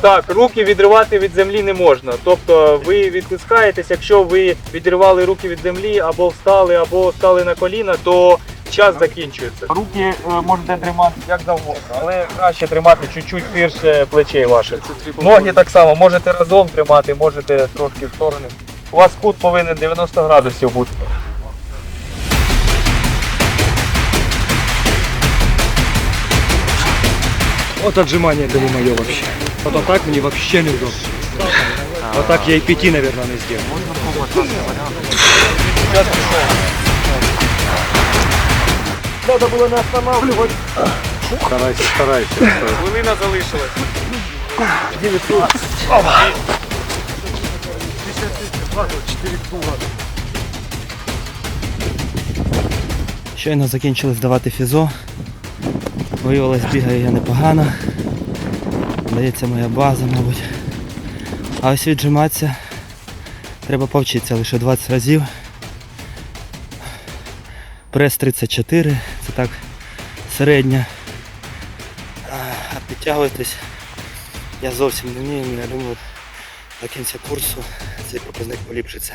Так, руки відривати від землі не можна. Тобто ви відпускаєтесь, якщо ви відривали руки від землі або встали, або встали на коліна, то час закінчується. Руки е, можете тримати як завгодно, але краще тримати чуть-чуть ширше плечей ваших. Ноги так само можете разом тримати, можете трошки в сторони. У вас кут повинен 90 градусів бути. Вот отжимание это не мое вообще. Вот, вот так мне вообще неудобно. Вот так я и пяти, наверное, не сделал. Надо было не останавливать. Старайся, старайся. Хвилина залишилась. Щойно закінчили здавати фізо. Виявилось, бігаю я непогано. Здається, моя база, мабуть. А ось віджиматися треба повчитися лише 20 разів. Прес 34, це так середня. А підтягуватись я зовсім не вмію, я думаю, до кінця курсу цей показник поліпшиться.